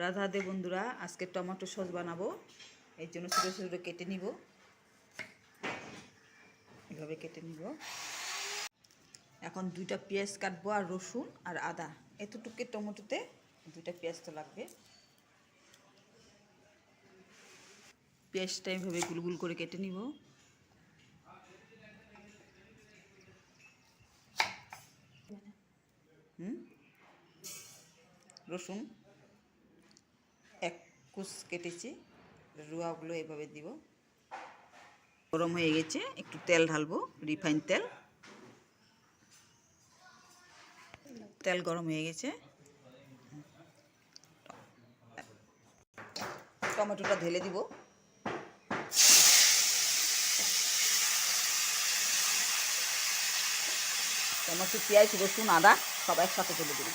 রাধা দে বন্ধুরা, আজকে tomato sauce বানাবো। এর জন্য ছোটো ছোটো কেটে নিব। এভাবে কেটে নিব। এখন দুইটা পেঁয়াজ কাটবো আর রসুন আর আদা। এতটুকু টমেটোতে দুইটা পেঁয়াজ তো লাগবে। পেঁয়াজটা এভাবে গুলগুল করে কেটে নিব। হুম? রসুন। এক কুচ কেটেছি, রুয়াগুলো এভাবে দিব। গরম হয়ে গেছে, একটু তেল ঢালবো, রিফাইন তেল। তেল গরম হয়ে গেছে। টমেটোটা ঢেলে দিব। টমেটো, পেঁয়াজ, রসুন, আদা সব একসাথে ঢেলে দিব।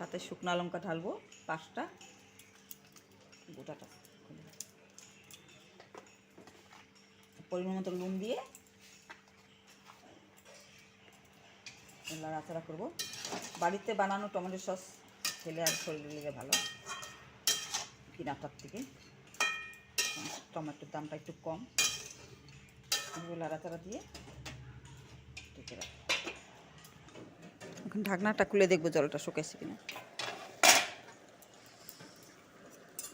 সাথে শুকনা লঙ্কা ঢালবো, পাঁচটা। গোটাটা। পরিমাণ মতো নুন দিয়ে নাড়াচাড়া করব। বাড়িতে বানানো টমেটো সস খেলে আর শরীরে লেগে ভালো কিনাটার থেকে। টমেটোর দামটা একটু কম। নাড়াচাড়া দিয়ে ঢেকে রাখব। এখন ঢাকনাটা খুলে দেখব জলটা শুকাইছে কিনা।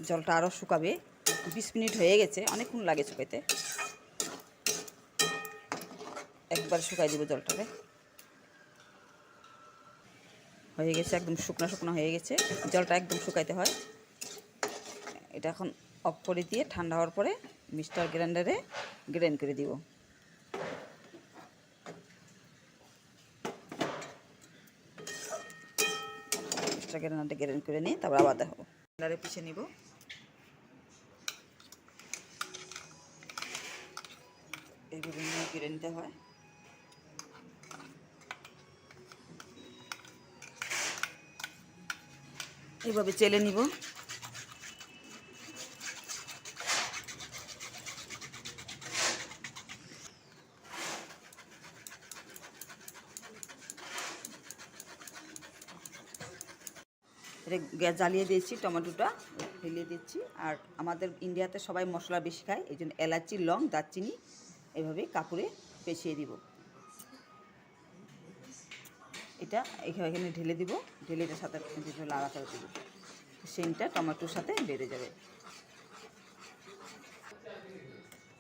জলটা আরও শুকাবে। বিশ মিনিট হয়ে গেছে, অনেকক্ষণ লাগে শুকাইতে। একবার শুকাই দেবো জলটাকে। হয়ে গেছে, একদম শুকনো শুকনো হয়ে গেছে। জলটা একদম শুকাইতে হয়। এটা এখন অফ করে দিয়ে ঠান্ডা হওয়ার পরে মিক্সটার গ্রাইন্ডারে গ্রাইন্ড করে দিব। মিক্সটার গ্রেনারটা গ্রেন করে নিয়ে তারপর আবার দেখাবো। গ্রেনারে পিছিয়ে নিব। এইভাবে নিয়ে কেড়ে নিতে হয়। এইভাবে চেলে নিব। এটা গ্যাস জ্বালিয়ে দিয়েছি, টমেটোটা ফেলিয়ে দিচ্ছি। আর আমাদের ইন্ডিয়াতে সবাই মশলা বেশি খায়, এই জন্য এলাচি, লং, দারচিনি এভাবে কাপড়ে পেঁচিয়ে দিব। এটা এখানে ঢেলে দিব, ঢেলে এটার সাথে লাড়াচাড়া দিব সেন্টটা টমেটোর সাথে বেড়ে যাবে।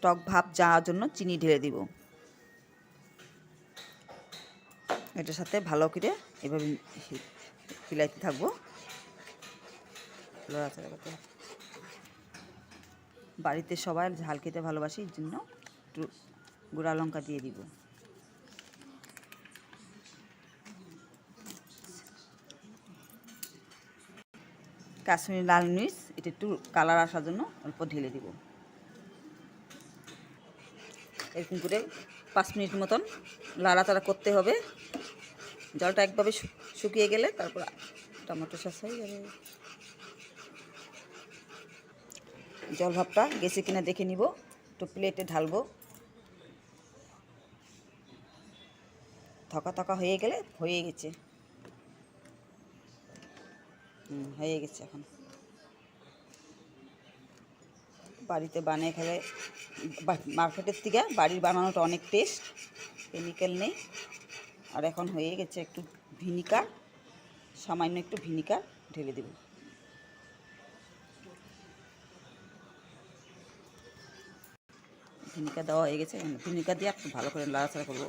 টক ভাব যাওয়ার জন্য চিনি ঢেলে দিব। এটার সাথে ভালো করে এভাবে খিলাইতে থাকব। লড়াচড়া করতে বাড়িতে সবাই ঝাল খেতে ভালোবাসি এই জন্য একটু গুঁড়া লঙ্কা দিয়ে দিব। কাশ্মীরি লাল মির্চ, এটা একটু কালার আসার জন্য অল্প ঢেলে দিব। এরকম করে পাঁচ মিনিট মতন লাড়াচাড়া করতে হবে। জলটা একভাবে শুকিয়ে গেলে তারপর টমেটো সস হয়ে যাবে। জল ভাবটা গেছে কিনা দেখে নিব। একটু প্লেটে ঢালবো। থকা থকা হয়ে গেলে হয়ে গেছে। হুম, হয়ে গেছে এখন। বাড়িতে বানিয়ে খেলে মার্কেটের থেকে বাড়ির বানানোটা অনেক টেস্ট কেমিক্যাল নেই। আর এখন হয়ে গেছে একটু ভিনিকার সামান্য একটু ভিনিকার ঢেলে দেব। ভিনিকার দেওয়া হয়ে গেছে। ভিনিকার দিয়ে একটু ভালো করে লাড়াচাড়া করব।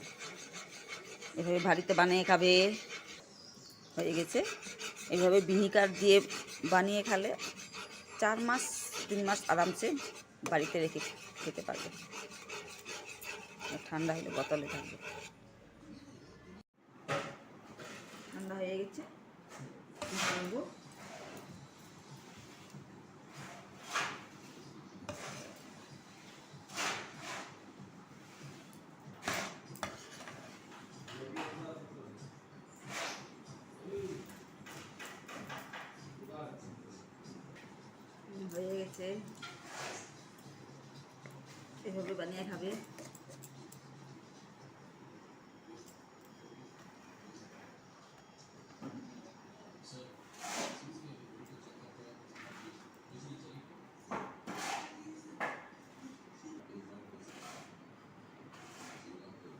এভাবে বাড়িতে বানিয়ে খাবে। হয়ে গেছে। এইভাবে ভিনিকার দিয়ে বানিয়ে খালে চার মাস, তিন মাস আরামসে বাড়িতে রেখে খেতে পারবে। ঠান্ডা হলে বোতলে থাকবে। ঠান্ডা হয়ে গেছে। এভাবে বানিয়ে খাবে।